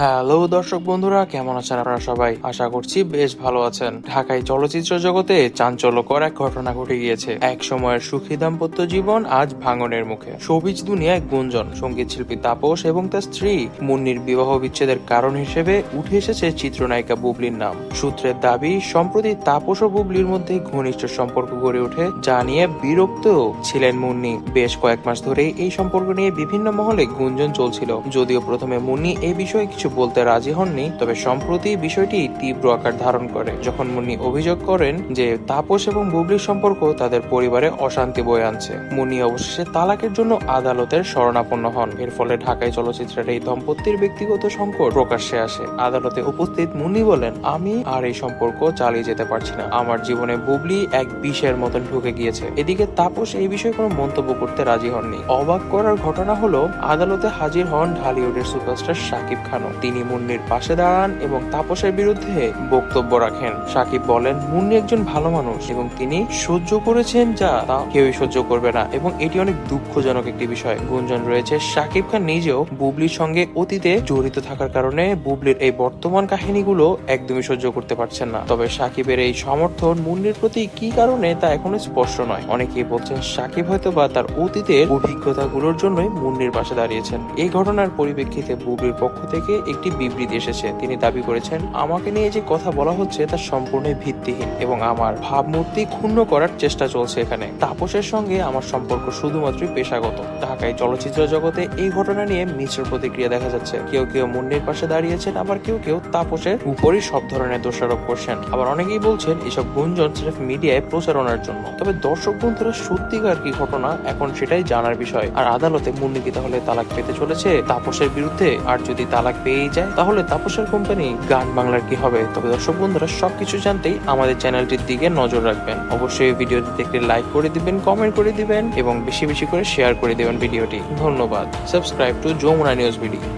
Hello দর্শক বন্ধুরা, কেমন আছেন আপনারা সবাই? আশা করছি বেশ ভালো আছেন। ঢাকায় চলচ্চিত্র জগতে চাঞ্চল্যকর এক ঘটনা ঘটে গিয়েছে। এক সময়ের সুখী দাম্পত্য জীবন আজ ভাঙনের মুখে। সবিজ দুনিয়ায় গুঞ্জন, সংগীত শিল্পী তাপস এবং তার স্ত্রী মুন্নির বিবাহ বিচ্ছেদের কারণ হিসেবে উঠে এসেছে চিত্রনায়িকা বুবলির নাম। সূত্রের দাবি, সম্প্রতি তাপস ও বুবলির মধ্যে ঘনিষ্ঠ সম্পর্ক গড়ে ওঠে, যা নিয়ে বিরক্ত ছিলেন মুন্নি। বেশ কয়েক মাস ধরেই এই সম্পর্ক নিয়ে বিভিন্ন মহলে গুঞ্জন চলছিল। যদিও প্রথমে মুন্নি এই বিষয়ে কিছু বলতে রাজি হননি, তবে সম্প্রতি বিষয়টি তীব্র আকার ধারণ করে। যখন মুন্নি অভিযোগ করেন যে তাপস এবং বুবলির সম্পর্ক তাদের পরিবারে অশান্তি বয়ে আনছে, মুন্নি অবশেষে তালাকের জন্য আদালতের শরণাপন্ন হন। এর ফলে ঢাকায় চলচ্চিত্রের এই দম্পতির ব্যক্তিগত সংকট প্রকাশ্যে আসে। আদালতে উপস্থিত মুন্নি বলেন, আমি আর এই সম্পর্ক চালিয়ে যেতে পারছি না। আমার জীবনে বুবলি এক বিষের মতন ঢুকে গিয়েছে। এদিকে তাপস এই বিষয়ে কোনো মন্তব্য করতে রাজি হননি। অবাক করার ঘটনা হলো, আদালতে হাজির হন ঢালিউডের সুপারস্টার শাকিব খানও। তিনি মুন্নির পাশে দাঁড়ান এবং তাপসের বিরুদ্ধে বক্তব্য রাখেন। সাকিব বলেন, মুন্নি একজন ভালো মানুষ এবং তিনি সহ্য করেছেন যা তা কেউই সহ্য করবে না এবং এটি অনেক দুঃখজনক একটি বিষয়। গুঞ্জন রয়েছে শাকিব খান নিজেও বুবলির সঙ্গে অতীতে জড়িত থাকার কারণে বুবলির এই বর্তমান কাহিনীগুলো একদমই সহ্য করতে পারছেন না। তবে সাকিবের এই সমর্থন মুন্নির প্রতি কি কারণে তা এখনও স্পষ্ট নয়। অনেকেই বলছেন, সাকিব হয়তো বা তার অতীতের অভিজ্ঞতাগুলোর জন্যই মুন্নির পাশে দাঁড়িয়েছেন। এই ঘটনার পরিপ্রেক্ষিতে বুবলির পক্ষ থেকে একটি বিবৃতি এসেছে। তিনি দাবি করেছেন, আমাকে নিয়ে যে কথা বলা হচ্ছে তা সম্পূর্ণই ভিত্তিহীন এবং আমার ভাবমূর্তি ক্ষুণ্ণ করার চেষ্টা চলছে এখানে। তাপসের সঙ্গে আমার সম্পর্ক শুধুমাত্রই পেশাগত। ঢাকায় চলচ্চিত্র জগতে এই ঘটনা নিয়ে মিশ্র প্রতিক্রিয়া দেখা যাচ্ছে। কেউ কেউ মুন্নির পাশে দাঁড়িয়েছেন, আবার কেউ কেউ তাপসের উপরই সব ধরনের দোষারোপ করছেন। আবার অনেকেই বলছেন, এসব গুঞ্জন সির্ফ মিডিয়ায় প্রচারণার জন্য। তবে দর্শক বন্ধুরা সত্যিকার কি ঘটনা, এখন সেটাই জানার বিষয়। আর আদালতে মুন্নি কি তাহলে তালাক পেতে চলেছে, তাপসের বিরুদ্ধে। আর যদি তালাক পেয়েই যায়, তাহলে তাপসের কোম্পানি গান বাংলার কি হবে? তবে দর্শক বন্ধুরা, সবকিছু জানতেই আমাদের চ্যানেলটির দিকে নজর রাখবেন। অবশ্যই ভিডিওটি দেখলে লাইক করে দিবেন কমেন্ট করে দিবেন, এবং বেশি বেশি করে শেয়ার করে দিবেন ভিডিওটি। ধন্যবাদ। Subscribe to Jamuna news video